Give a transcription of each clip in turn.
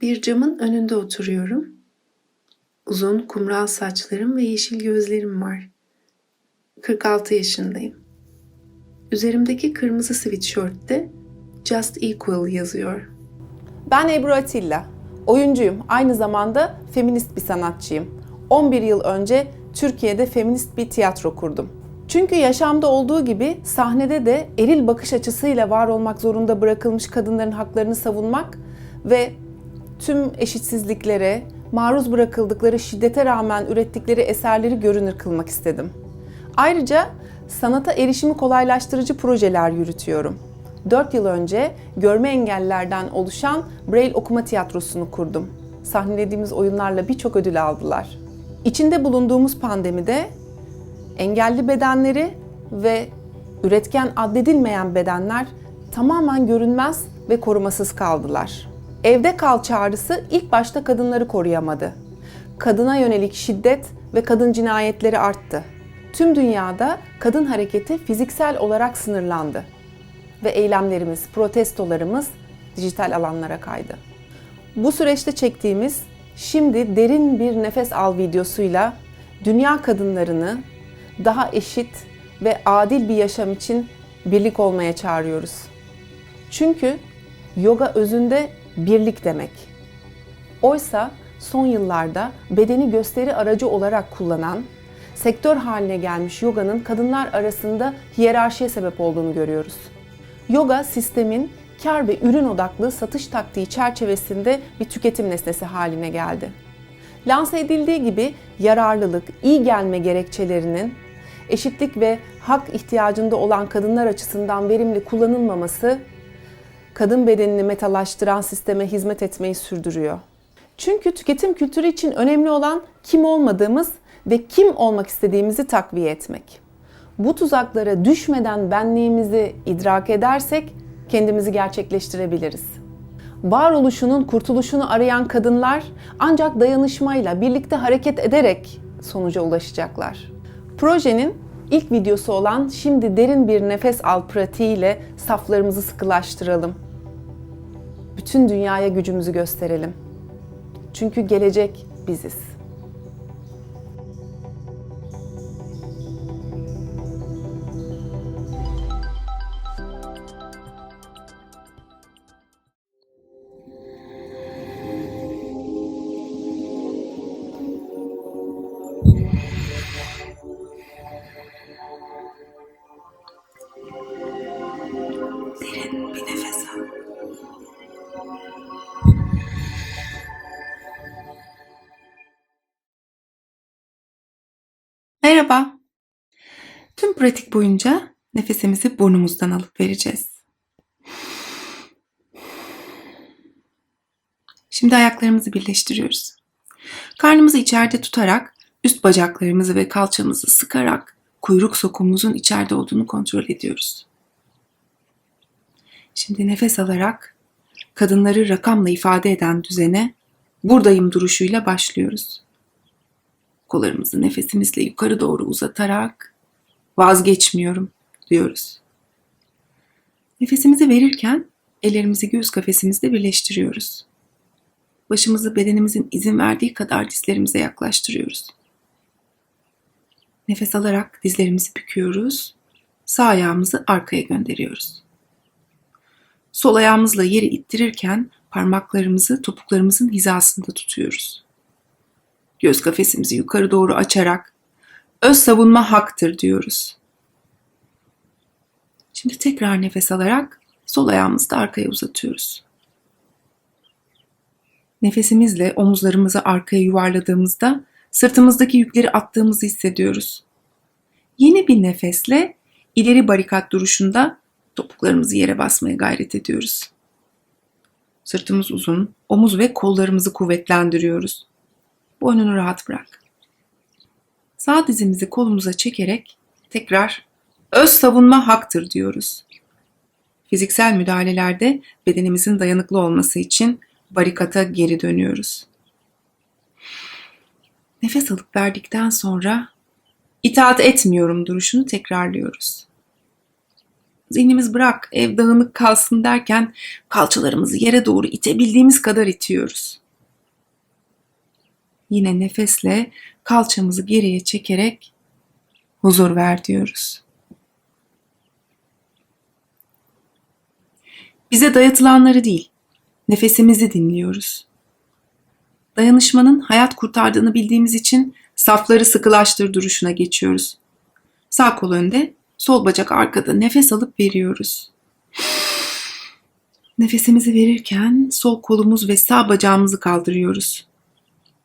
Bir camın önünde oturuyorum. Uzun kumral saçlarım ve yeşil gözlerim var. 46 yaşındayım. Üzerimdeki kırmızı sweatshirtte Just Equal yazıyor. Ben Ebru Atilla. Oyuncuyum. Aynı zamanda feminist bir sanatçıyım. 11 yıl önce Türkiye'de feminist bir tiyatro kurdum. Çünkü yaşamda olduğu gibi sahnede de eril bakış açısıyla var olmak zorunda bırakılmış kadınların haklarını savunmak ve tüm eşitsizliklere, maruz bırakıldıkları şiddete rağmen ürettikleri eserleri görünür kılmak istedim. Ayrıca sanata erişimi kolaylaştırıcı projeler yürütüyorum. 4 yıl önce görme engellilerden oluşan Braille Okuma Tiyatrosu'nu kurdum. Sahnelediğimiz oyunlarla birçok ödül aldılar. İçinde bulunduğumuz pandemide engelli bedenleri ve üretken addedilmeyen bedenler tamamen görünmez ve korumasız kaldılar. Evde kal çağrısı ilk başta kadınları koruyamadı. Kadına yönelik şiddet ve kadın cinayetleri arttı. Tüm dünyada kadın hareketi fiziksel olarak sınırlandı ve eylemlerimiz, protestolarımız dijital alanlara kaydı. Bu süreçte çektiğimiz şimdi derin bir nefes al videosuyla dünya kadınlarını daha eşit ve adil bir yaşam için birlik olmaya çağırıyoruz. Çünkü yoga özünde birlik demek. Oysa son yıllarda bedeni gösteri aracı olarak kullanan, sektör haline gelmiş yoganın kadınlar arasında hiyerarşiye sebep olduğunu görüyoruz. Yoga sistemin kar ve ürün odaklı satış taktiği çerçevesinde bir tüketim nesnesi haline geldi. Lanse edildiği gibi yararlılık, iyi gelme gerekçelerinin eşitlik ve hak ihtiyacında olan kadınlar açısından verimli kullanılmaması kadın bedenini metalaştıran sisteme hizmet etmeyi sürdürüyor. Çünkü tüketim kültürü için önemli olan kim olmadığımız ve kim olmak istediğimizi takviye etmek. Bu tuzaklara düşmeden benliğimizi idrak edersek kendimizi gerçekleştirebiliriz. Varoluşunun kurtuluşunu arayan kadınlar ancak dayanışmayla, birlikte hareket ederek sonuca ulaşacaklar. Projenin ilk videosu olan Şimdi Derin Bir Nefes Al pratiğiyle saflarımızı sıkılaştıralım. Bütün dünyaya gücümüzü gösterelim. Çünkü gelecek biziz. Merhaba. Tüm pratik boyunca nefesimizi burnumuzdan alıp vereceğiz. Şimdi ayaklarımızı birleştiriyoruz. Karnımızı içeride tutarak üst bacaklarımızı ve kalçamızı sıkarak kuyruk sokumumuzun içeride olduğunu kontrol ediyoruz. Şimdi nefes alarak kadınları rakamla ifade eden düzene buradayım duruşuyla başlıyoruz. Kollarımızı nefesimizle yukarı doğru uzatarak vazgeçmiyorum diyoruz. Nefesimizi verirken ellerimizi göğüs kafesimizde birleştiriyoruz. Başımızı bedenimizin izin verdiği kadar dizlerimize yaklaştırıyoruz. Nefes alarak dizlerimizi büküyoruz. Sağ ayağımızı arkaya gönderiyoruz. Sol ayağımızla yeri ittirirken parmaklarımızı topuklarımızın hizasında tutuyoruz. Göz kafesimizi yukarı doğru açarak öz savunma haktır diyoruz. Şimdi tekrar nefes alarak sol ayağımızı da arkaya uzatıyoruz. Nefesimizle omuzlarımızı arkaya yuvarladığımızda sırtımızdaki yükleri attığımızı hissediyoruz. Yeni bir nefesle ileri barikat duruşunda topuklarımızı yere basmaya gayret ediyoruz. Sırtımız uzun, omuz ve kollarımızı kuvvetlendiriyoruz. Boynunu rahat bırak. Sağ dizimizi kolumuza çekerek tekrar öz savunma haktır diyoruz. Fiziksel müdahalelerde bedenimizin dayanıklı olması için barikata geri dönüyoruz. Nefes alıp verdikten sonra itaat etmiyorum duruşunu tekrarlıyoruz. Zihnimiz bırak ev dağınık kalsın derken kalçalarımızı yere doğru itebildiğimiz kadar itiyoruz. Yine nefesle kalçamızı geriye çekerek huzur ver diyoruz. Bize dayatılanları değil, nefesimizi dinliyoruz. Dayanışmanın hayat kurtardığını bildiğimiz için safları sıkılaştır duruşuna geçiyoruz. Sağ kol önde, sol bacak arkada nefes alıp veriyoruz. Nefesimizi verirken sol kolumuz ve sağ bacağımızı kaldırıyoruz.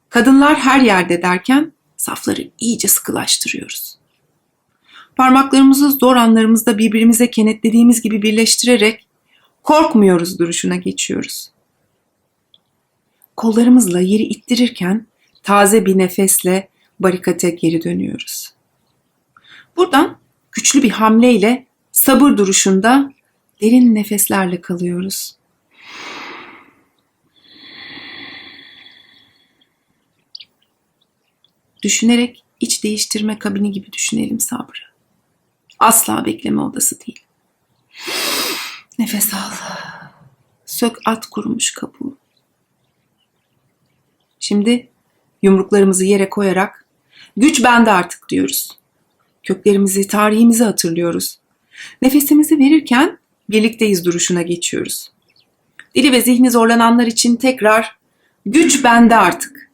Kadınlar her yerde derken safları iyice sıkılaştırıyoruz. Parmaklarımızı zor anlarımızda birbirimize kenetlediğimiz gibi birleştirerek korkmuyoruz duruşuna geçiyoruz. Kollarımızla yeri ittirirken taze bir nefesle barikate geri dönüyoruz. Buradan güçlü bir hamleyle sabır duruşunda derin nefeslerle kalıyoruz. Düşünerek iç değiştirme kabini gibi düşünelim sabrı. Asla bekleme odası değil. Nefes al. Sök at kurumuş kabuğu. Şimdi yumruklarımızı yere koyarak güç bende artık diyoruz. Köklerimizi, tarihimizi hatırlıyoruz. Nefesimizi verirken birlikteyiz duruşuna geçiyoruz. Dili ve zihni zorlananlar için tekrar güç bende artık.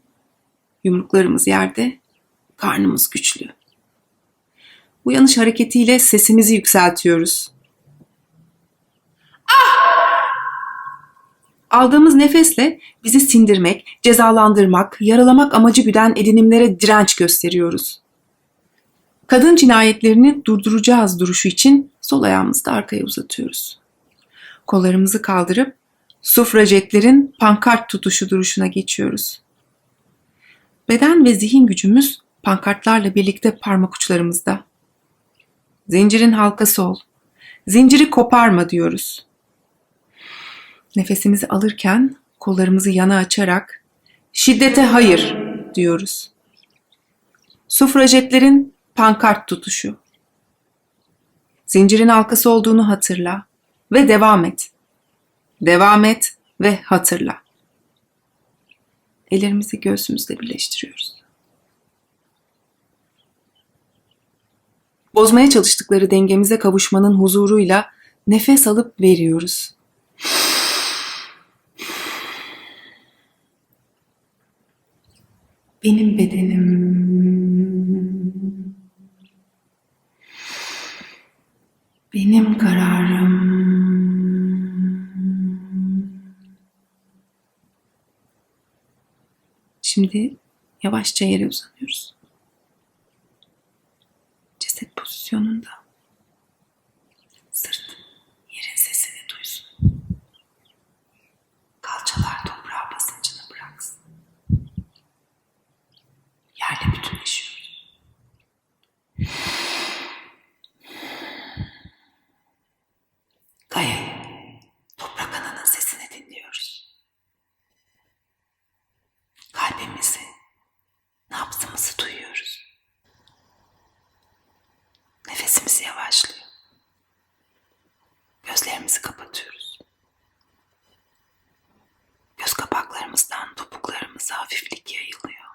Yumruklarımız yerde, karnımız güçlü. Uyanış hareketiyle sesimizi yükseltiyoruz. Aldığımız nefesle bizi sindirmek, cezalandırmak, yaralamak amacı güden edinimlere direnç gösteriyoruz. Kadın cinayetlerini durduracağız duruşu için sol ayağımızı da arkaya uzatıyoruz. Kollarımızı kaldırıp sufracetlerin pankart tutuşu duruşuna geçiyoruz. Beden ve zihin gücümüz pankartlarla birlikte parmak uçlarımızda. Zincirin halkası ol. Zinciri koparma diyoruz. Nefesimizi alırken kollarımızı yana açarak şiddete hayır diyoruz. Sufrajetlerin pankart tutuşu. Zincirin halkası olduğunu hatırla ve devam et. Devam et ve hatırla. Ellerimizi göğsümüzde birleştiriyoruz. Bozmaya çalıştıkları dengemize kavuşmanın huzuruyla nefes alıp veriyoruz. Benim bedenim. Benim kararım. Şimdi yavaşça yere uzanıyoruz. Ceset pozisyonunda. Sırt yerin sesini duysun. Kalçalar toprağa basıncını bıraksın. Yerle bütünleşiyoruz. Gözlerimizi kapatıyoruz. Göz kapaklarımızdan topuklarımıza hafiflik yayılıyor.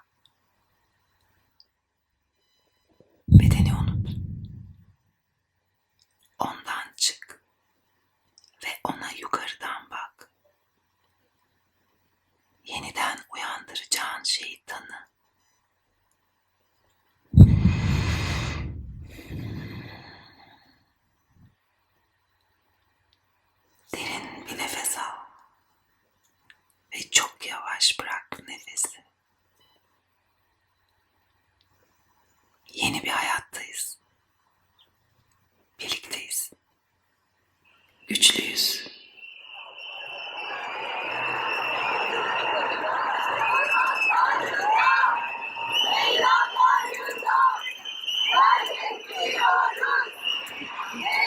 Bedeni unut. Ondan çık. Ve ona yukarıdan bak. Yeniden uyandıracağın şeyi tanı. Yeah.